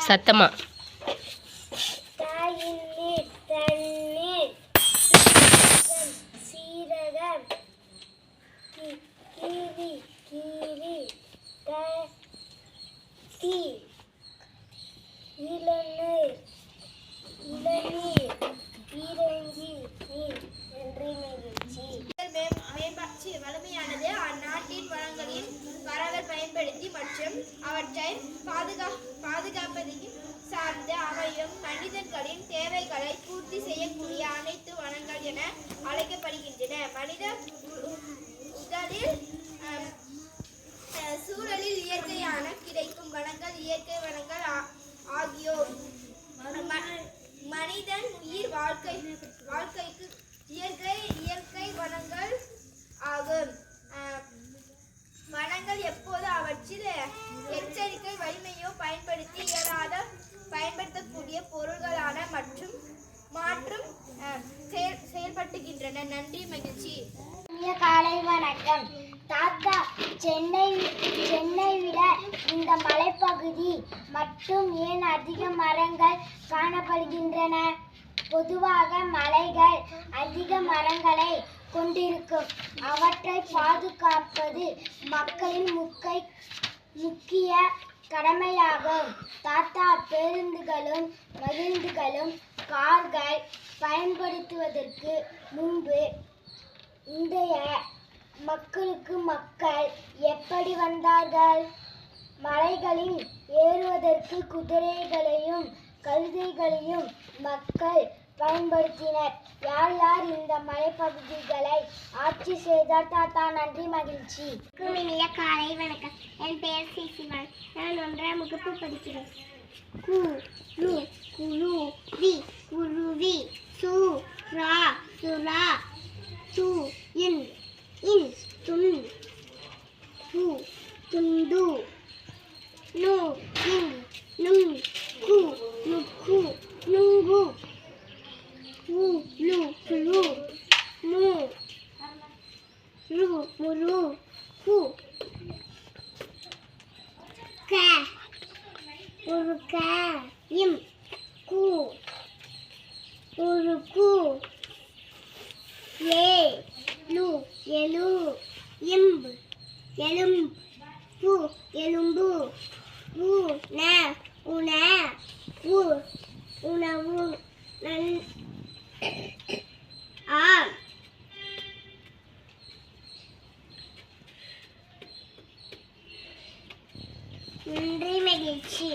சத்தமாக வரவை பயன்படுத்தி மற்றும் அவற்றை பாதுகா பாதுகாப்பதையும் சார்ந்து அமையும் மனிதர்களின் தேவைகளை பூர்த்தி செய்யக்கூடிய அனைத்து வனங்கள் என அழைக்கப்படுகின்றன. மனித உடலில் சூழலில் இயற்கையான கிடைக்கும் வனங்கள் இயற்கை வனங்கள் ஆகியோர். மனிதன் உயிர் வாழ்க்கை வாழ்க்கைக்கு காலை தாத்தா சென்னை சென்னை விட இந்த மலைப்பகுதி மட்டும் ஏன் அதிக மரங்கள் காணப்படுகின்றன? பொதுவாக மலைகள் அதிக மரங்களை கொண்டிருக்கும். அவற்றை பாதுகாப்பது மக்களின் முக்கை முக்கிய கடமையாகும். தாத்தா பேருந்துகளும் மகிழ்ந்துகளும் கார்கள் பயன்படுத்துவதற்கு முன்பு இன்றைய மக்களுக்கு மக்கள் எப்படி வந்தார்கள்? மலைகளில் ஏறுவதற்கு குதிரைகளையும் கழுதைகளையும் மக்கள் பயன்படுத்தினர். யார் யார் இந்த மலைப்பகுதிகளை ஆட்சி செய்தார்? தாத்தா நன்றி மகிழ்ச்சி. இனிய காலை வணக்கம். என் பெயர் சிசிவன் நான் ஒன்றாம் வகுப்பு படிக்கிறேன். கு குரு வி குருவி சு ரா சுரா துண்டு நு இன் நும் கு நுக்கு நுங்கு வு லு குலு மு ரு முரு கு க ஒரு க இம் கு ஒரு கு ஏ லு எலு இம்பு எலும்பு பூ எலும்பு ஊ ந உண ஊ உணவு நன் ஆ நன்றி மகிழ்ச்சி.